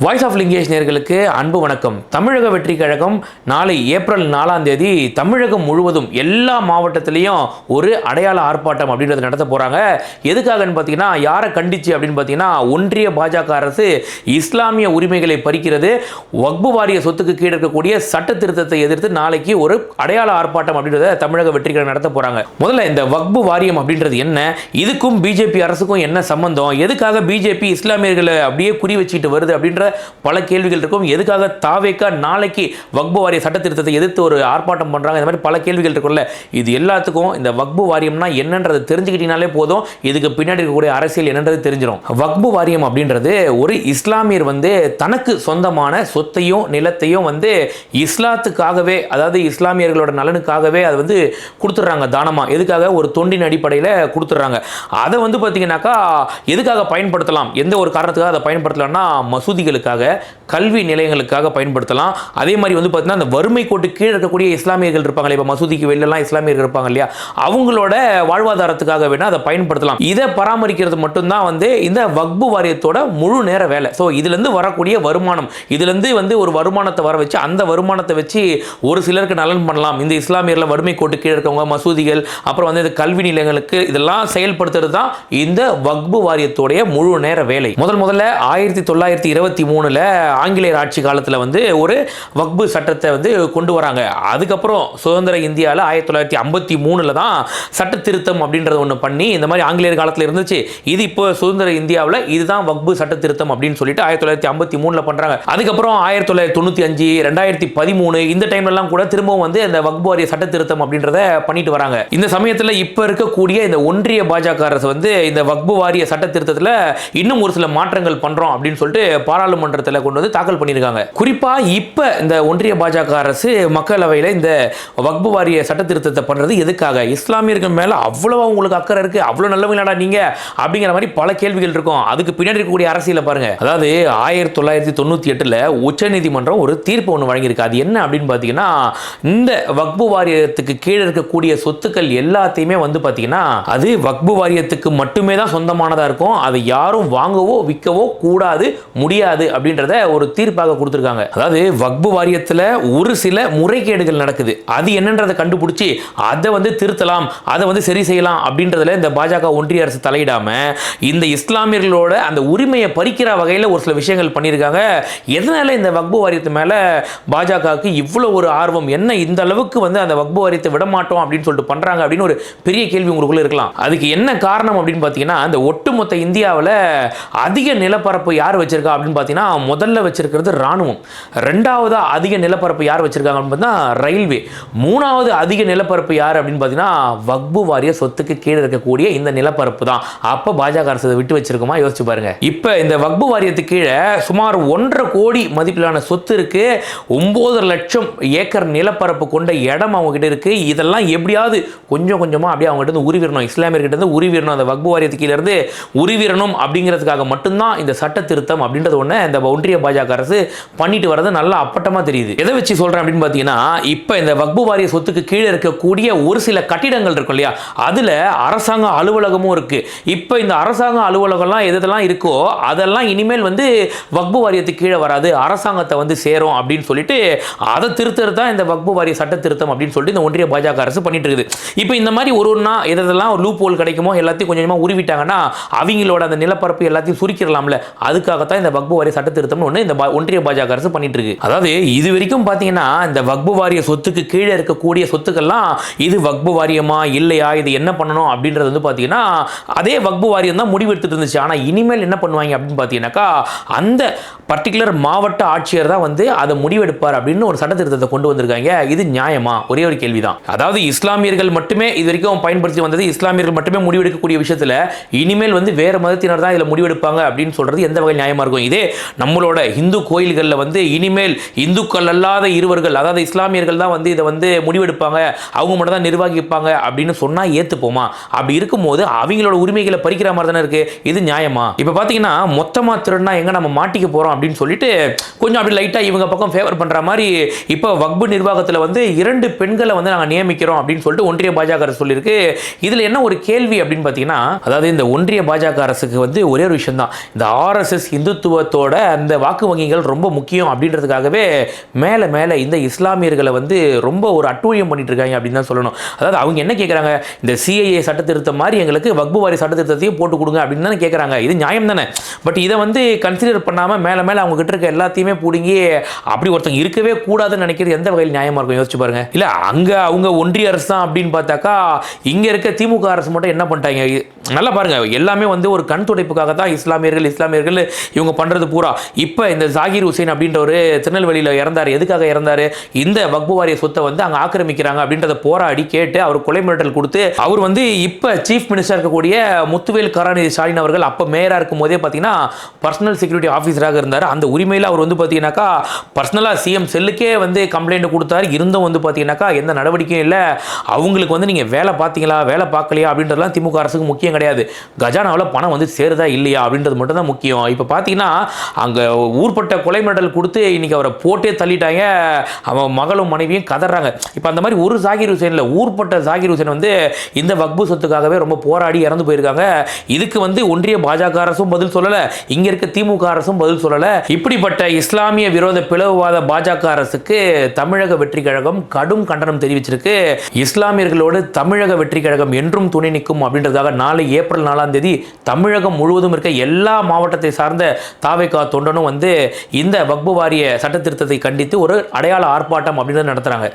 Voice of Lingesh நேர்களுக்கு அன்பு வணக்கம். தமிழக வெற்றி கழகம் நாளை ஏப்ரல் நாலாம் தேதி தமிழகம் முழுவதும் எல்லா மாவட்டத்திலையும் ஒரு அடையாள ஆர்ப்பாட்டம் அப்படின்றத நடத்த போகிறாங்க எதுக்காகன்னு பார்த்தீங்கன்னா யாரை கண்டிச்சு அப்படின்னு பார்த்தீங்கன்னா ஒன்றிய பாஜக அரசு இஸ்லாமிய உரிமைகளை பறிக்கிறது வக்பு வாரிய சொத்துக்கு கீழே இருக்கக்கூடிய சட்ட திருத்தத்தை எதிர்த்து நாளைக்கு ஒரு அடையாள ஆர்ப்பாட்டம் அப்படின்றத தமிழக வெற்றி கழகம் நடத்த போகிறாங்க முதல்ல இந்த வக்பு வாரியம் அப்படின்றது என்ன? இதுக்கும் பிஜேபி அரசுக்கும் என்ன சம்பந்தம்? எதுக்காக பிஜேபி இஸ்லாமியர்களை அப்படியே குறி வச்சுட்டு வருது அப்படின்ற பல கேள்விகள் இருக்கும். எதுக்காக தாவேக்கா நாளைக்கு வக்பு வாரிய சட்ட திருத்தத்தை எதிர்த்து ஒரு ஆர்ப்பாட்டம் பண்ணுறாங்க இந்த மாதிரி பல கேள்விகள் இருக்கும்ல. இது எல்லாத்துக்கும் இந்த வக்பு வாரியம்னா என்னன்றதை தெரிஞ்சுக்கிட்டீங்கனாலே போதும். இதுக்கு பின்னாடி இருக்கக்கூடிய அரசியல் என்னன்றது தெரிஞ்சிடும் வக்பு வாரியம் அப்படின்றது ஒரு இஸ்லாமியர் வந்து தனக்கு சொந்தமான சொத்தையும் நிலத்தையும் வந்து இஸ்லாத்துக்காகவே அதாவது இஸ்லாமியர்களோட நலனுக்காகவே அதை வந்து கொடுத்துட்றாங்க தானமாக எதுக்காக? ஒரு தொண்டின் அடிப்படையில் கொடுத்துட்றாங்க. அதை வந்து பார்த்தீங்கன்னாக்கா எதுக்காக பயன்படுத்தலாம்? எந்த ஒரு காரணத்துக்காக அதை பயன்படுத்தலாம்னா பள்ளிகளுக்காக கல்வி நிலையங்களுக்காக பயன்படுத்தலாம். அதே மாதிரி வந்து பார்த்தீங்கன்னா அந்த வறுமை கோட்டு கீழே இருக்கக்கூடிய இஸ்லாமியர்கள் இருப்பாங்க இப்போ மசூதிக்கு வெளிலலாம் இஸ்லாமியர்கள் இருப்பாங்க இல்லையா? அவங்களோட வாழ்வாதாரத்துக்காக வேணால் அதை பயன்படுத்தலாம். இதை பராமரிக்கிறது மட்டும்தான் வந்து இந்த வக்பு வாரியத்தோட முழு நேர வேலை. ஸோ இதுலேருந்து வரக்கூடிய வருமானம். இதுலேருந்து வந்து ஒரு வருமானத்தை வர வச்சு அந்த வருமானத்தை வச்சு ஒரு சிலருக்கு நலன் பண்ணலாம். இந்த இஸ்லாமியரில் வறுமை கோட்டு கீழே இருக்கவங்க மசூதிகள் அப்புறம் வந்து இந்த கல்வி நிலையங்களுக்கு இதெல்லாம் செயல்படுத்துறது தான் இந்த வக்பு வாரியத்தோடைய முழு நேர வேலை. முதல் முதல்ல ஆயிரத்தி தொள்ளாயிரத்தி இருபத்தி மூணில் ஆங்கிலேயர் ஆட்சி காலத்தில் வந்து ஒரு வக்பு சட்டத்தை வந்து கொண்டு வராங்க. அதுக்கப்புறம் சுதந்திர இந்தியாவில் ஆயிரத்தி தொள்ளாயிரத்தி ஐம்பத்தி மூணில் தான் சட்ட திருத்தம் அப்படின்றத ஒன்று பண்ணி இந்த மாதிரி ஆங்கிலேயர் காலத்தில் இருந்துச்சு. இது இப்போ சுதந்திர இந்தியாவில் இதுதான் வக்பு சட்ட திருத்தம் அப்படின்னு சொல்லிட்டு ஆயிரத்தி தொள்ளாயிரத்தி ஐம்பத்தி மூணில் பண்ணுறாங்க அதுக்கப்புறம் ஆயிரத்தி தொள்ளாயிரத்தி தொண்ணூற்றி அஞ்சு ரெண்டாயிரத்தி பதிமூணு இந்த டைம்லலாம் கூட திரும்பவும் வந்து இந்த வக்பு வாரிய சட்ட திருத்தம் அப்படின்றத பண்ணிட்டு வராங்க. இந்த சமயத்தில் இப்போ இருக்கக்கூடிய இந்த ஒன்றிய பாஜக அரசு வந்து இந்த வக்பு வாரிய சட்ட திருத்தத்தில் இன்னும் ஒரு சில மாற்றங்கள் பண்ணுறோம் அப்படின்னு சொல்லிட்டு பாராளுமன்ற நாடாளுமன்றத்தில் கொண்டு வந்து தாக்கல் பண்ணியிருக்காங்க. குறிப்பாக இப்போ இந்த ஒன்றிய பாஜக அரசு மக்களவையில் இந்த வக்பு வாரிய சட்ட திருத்தத்தை பண்ணுறது எதுக்காக? இஸ்லாமியர்கள் மேலே அவ்வளோ உங்களுக்கு அக்கறை இருக்குது அவ்வளோ நல்லவங்களாடா நீங்கள் அப்படிங்கிற மாதிரி பல கேள்விகள் இருக்கும். அதுக்கு பின்னாடி இருக்கக்கூடிய அரசியலை பாருங்கள் அதாவது ஆயிரத்தி தொள்ளாயிரத்தி தொண்ணூற்றி எட்டில் உச்சநீதிமன்றம் ஒரு தீர்ப்பு ஒன்று வழங்கியிருக்கு. அது என்ன அப்படின்னு பார்த்தீங்கன்னா இந்த வக்பு வாரியத்துக்கு கீழே இருக்கக்கூடிய சொத்துக்கள் எல்லாத்தையுமே வந்து பார்த்தீங்கன்னா அது வக்பு வாரியத்துக்கு மட்டுமே தான் சொந்தமானதாக இருக்கும். அதை யாரும் வாங்கவோ விற்கவோ கூடாது முடியாது. அப்படின்றத ஒரு தீர்ப்பாக கொடுத்துருக்காங்க. அதாவது வக்பு வாரியத்தில் ஒரு சில முறைகேடுகள் நடக்குது. அது என்னன்றதை கண்டுபிடிச்சி அதை வந்து திருத்தலாம் அதை வந்து சரி செய்யலாம் அப்படின்றதுல இந்த பாஜக ஒன்றிய அரசு தலையிடாம இந்த இஸ்லாமியர்களோட அந்த உரிமையை பறிக்கிற வகையில் ஒரு சில விஷயங்கள் பண்ணியிருக்காங்க. எதனால இந்த வக்பு வாரியத்து மேலே பாஜகவுக்கு இவ்வளோ ஒரு ஆர்வம்? என்ன இந்த அளவுக்கு வந்து அந்த வக்பு வாரியத்தை விட மாட்டோம் அப்படின்னு சொல்லிட்டு பண்ணுறாங்க அப்படின்னு ஒரு பெரிய கேள்வி உங்களுக்குள்ளே இருக்கலாம். அதுக்கு என்ன காரணம் அப்படின்னு பார்த்தீங்கன்னா இந்த ஒட்டுமொத்த இந்தியாவில் அதிக நிலப்பரப்பு யார் வச்சிருக்கா அப்படின்னு பார்த்தீங்கன்னா முதல்ல வச்சிருக்கிறது ராணுவம். ரெண்டாவதாக அதிக நிலப்பரப்பு யார் வச்சிருக்காங்க அப்படின்னு பார்த்தீங்கன்னா ரயில்வே. மூணாவது அதிக நிலப்பரப்பு யார் அப்படின்னு பார்த்தீங்கன்னா வக்பு வாரிய சொத்துக்கு கீழே இருக்கக்கூடிய இந்த நிலப்பரப்பு தான். அப்போ பாஜக அரசு விட்டு வச்சிருக்குமா? யோசிச்சு பாருங்க. இப்போ இந்த வக்பு வாரியத்துக்கு கீழே சுமார் ஒன்றரை கோடி மதிப்பிலான சொத்து இருக்கு. ஒன்பது லட்சம் ஏக்கர் நிலப்பரப்பு கொண்ட இடம் அவங்க கிட்ட இருக்கு. இதெல்லாம் எப்படியாவது கொஞ்சம் கொஞ்சமாக அப்படியே அவங்க கிட்ட இருந்து உருவிடணும். இஸ்லாமியர்கிட்ட இருந்து உருவிடணும். அந்த வக்பு வாரியத்துக்கு கீழே இருந்து உருவிடணும் அப்படிங்கிறதுக்காக மட்டும்தான் இந்த சட்ட திருத்தம் அப்படின்றது ஒன்று இந்த ஒன்றிய பாஜக அரசு பண்ணிட்டு வர்றது நல்லா அப்பட்டமாக தெரியுது. எதை வச்சு சொல்கிறேன் அப்படின்னு பார்த்தீங்கன்னா இப்போ இந்த வக்பு வாரிய சொத்துக்கு கீழே இருக்கக்கூடிய ஒரு சில கட்டிடங்கள் இருக்கும் இல்லையா? அதில் அரசாங்க அலுவலகமும் இருக்குது இப்போ இந்த அரசாங்க அலுவலகம்லாம் எதெல்லாம் இருக்கோ அதெல்லாம் இனிமேல் வந்து வக்பு வாரியத்துக்கு கீழே வராது. அரசாங்கத்தை வந்து சேரும் அப்படின்னு சொல்லிட்டு அதை திருத்தர் தான் இந்த வக்பு வாரிய சட்ட திருத்தம் அப்படின்னு சொல்லிட்டு இந்த ஒன்றிய பாஜக அரசு பண்ணிட்டு இருக்குது. இப்போ இந்த மாதிரி ஒரு ஒன்றா எதெல்லாம் ஒரு லூப் ஹோல் கிடைக்குமோ எல்லாத்தையும் கொஞ்சம் கொஞ்சமாக உருவிட்டாங்கன்னா அவங்களோட அந்த நிலப்பரப்பு எல்லாத்தையும் சுருக்கிடலாம்ல. அதுக்காகத்தான் இந்த வக்பு வாரிய சட்ட திருத்தம்னு ஒன்று இந்த ஒன்றிய பாஜக அரசு பண்ணிட்டு இருக்கு அதாவது இது வரைக்கும் பார்த்தீங்கன்னா இந்த வக்பு வாரிய சொத்துக்கு கீழே இருக்கக்கூடிய சொத்துக்கள்லாம் இது வக்பு வாரியமா இல்லையா இது என்ன பண்ணணும் அப்படின்றது வந்து பார்த்தீங்கன்னா அதே வக்பு வாரியம் தான் முடிவெடுத்துட்டு இருந்துச்சு. ஆனால் இனிமேல் என்ன பண்ணுவாங்க அப்படின்னு பார்த்தீங்கன்னாக்கா அந்த பர்டிகுலர் மாவட்ட ஆட்சியர் தான் வந்து அதை முடிவெடுப்பார் அப்படின்னு ஒரு சட்ட திருத்தத்தை கொண்டு வந்திருக்காங்க. இது நியாயமா? ஒரே ஒரு கேள்விதான். அதாவது இஸ்லாமியர்கள் மட்டுமே இது வரைக்கும் பயன்படுத்தி வந்தது இஸ்லாமியர்கள் மட்டுமே முடிவெடுக்கக்கூடிய விஷயத்தில் இனிமேல் வந்து வேறு மதத்தினர் தான் இதில் முடிவெடுப்பாங்க அப்படின்னு சொல்கிறது எந்த வகை நியாயமாக இருக்கும்? இதே நம்மளோட இந்து கோயில்களில் வந்து இனிமேல் இந்துக்கள் அல்லாத இருவர்கள் அதாவது இஸ்லாமியர்கள் தான் வந்து இதை வந்து முடிவெடுப்பாங்க அவங்க மட்டும் தான் நிர்வகிப்பாங்க அப்படின்னு சொன்னால் ஏற்றுப்போமா அப்படி இருக்கும்போது அவங்களோட உரிமைகளை பறிக்கிற மாதிரி தானே இருக்குது இது நியாயமா? இப்போ பார்த்தீங்கன்னா மொத்தமாக திருடினா எங்கே நம்ம மாட்டிக்க போகிறோம் அப்படின்னு சொல்லிட்டு கொஞ்சம் அப்படி லைட்டாக இவங்க பக்கம் ஃபேவர் பண்ணுற மாதிரி இப்போ வக்பு நிர்வாகத்தில் வந்து இரண்டு பெண்களை வந்து நாங்கள் நியமிக்கிறோம் அப்படின்னு சொல்லிட்டு ஒன்றிய பாஜக அரசு சொல்லியிருக்கு. இதில் என்ன ஒரு கேள்வி அப்படின்னு பார்த்தீங்கன்னா அதாவது இந்த ஒன்றிய பாஜக அரசுக்கு வந்து ஒரே ஒரு விஷயம் தான் இந்த ஆர்எஸ்எஸ் இந்துத்துவத்தோட அவங்களோட அந்த வாக்கு வங்கிகள் ரொம்ப முக்கியம் அப்படின்றதுக்காகவே மேலே மேலே இந்த இஸ்லாமியர்களை வந்து ரொம்ப ஒரு அட்டூழியம் பண்ணிட்டு இருக்காங்க அப்படின்னு தான் சொல்லணும். அதாவது அவங்க என்ன கேட்குறாங்க இந்த சிஐஏ சட்ட திருத்தம் மாதிரி எங்களுக்கு வக்பு வாரி சட்ட திருத்தத்தையும் போட்டு கொடுங்க அப்படின்னு தானே கேட்குறாங்க இது நியாயம் தானே? பட் இதை வந்து கன்சிடர் பண்ணாமல் மேலே மேலே அவங்க கிட்ட இருக்க எல்லாத்தையுமே பிடுங்கி அப்படி ஒருத்தங்க இருக்கவே கூடாதுன்னு நினைக்கிறது எந்த வகையில் நியாயமாக இருக்கும்? யோசிச்சு பாருங்க. இல்லை அங்கே அவங்க ஒன்றிய அரசு தான் அப்படின்னு பார்த்தாக்கா இங்கே இருக்க திமுக அரசு மட்டும் என்ன பண்ணிட்டாங்க? நல்லா பாருங்கள் எல்லாமே வந்து ஒரு கண் துடைப்புக்காக தான் இஸ்லாமியர்கள் இஸ்லாமியர்கள் இவங்க பண்ணுறது பூரா. இப்போ இந்த ஜாகிர் ஹுசைன் அப்படின்ற ஒரு திருநெல்வேலியில் இறந்தார். எதுக்காக இறந்தார்? இந்த வக்பு வாரிய சொத்தை வந்து அங்கே ஆக்கிரமிக்கிறாங்க அப்படின்றத போராடி கேட்டு அவர் கொலை மிரட்டல் கொடுத்து அவர் வந்து இப்போ சீஃப் மினிஸ்டர் இருக்கக்கூடிய முத்துவேல் கருணாநிதி ஸ்டாலின் அவர்கள் அப்போ மேயராக இருக்கும் போதே பார்த்தீங்கன்னா பர்சனல் செக்யூரிட்டி ஆஃபீஸராக இருந்தார். அந்த உரிமையில் அவர் வந்து பார்த்தீங்கன்னாக்கா பர்சனலாக சிஎம் செல்லுக்கே வந்து கம்ப்ளைண்ட் கொடுத்தாரு. இருந்தும் வந்து பார்த்தீங்கன்னாக்கா எந்த நடவடிக்கையும் இல்லை. அவங்களுக்கு வந்து நீங்கள் வேலை பார்த்தீங்களா வேலை பார்க்கலையா அப்படின்றதுலாம் திமுக அரசுக்கு முக்கியம் கிடையாது. கஜானாவில் பணம் வந்து சேருதா இல்லையா அப்படின்றது மட்டும் தான் முக்கியம். இப்போ பார்த்தீங்கன்னா அங்கே ஊர்பட்ட கொலை மிரட்டல் கொடுத்து இன்றைக்கி அவரை போட்டே தள்ளிட்டாங்க. அவன் மகளும் மனைவியும் கதறாங்க. இப்போ அந்த மாதிரி ஒரு ஜாகிர் ஹுசேனில் ஊர்பட்ட ஜாகிர் ஹுசேன் வந்து இந்த வக்பு சொத்துக்காகவே ரொம்ப போராடி இறந்து போயிருக்காங்க. இதுக்கு வந்து ஒன்றிய பாஜக அரசும் பதில் சொல்லலை. இங்கே இருக்க திமுக அரசும் பதில் சொல்லலை. இப்படிப்பட்ட இஸ்லாமிய விரோத பிளவுவாத பாஜக அரசுக்கு தமிழக வெற்றி கழகம் கடும் கண்டனம் தெரிவிச்சிருக்கு. இஸ்லாமியர்களோடு தமிழக வெற்றி கழகம் என்றும் துணை நிற்கும் அப்படின்றதுக்காக நாளை ஏப்ரல் நாலாம் தேதி தமிழகம் முழுவதும் இருக்க எல்லா மாவட்டத்தை சார்ந்த தாவேகா தொண்டனும் வந்து இந்த வக்பு வாரிய சட்ட திருத்தத்தை கண்டித்து ஒரு அடையாள ஆர்ப்பாட்டம் அப்படின்னு நடத்துகிறாங்க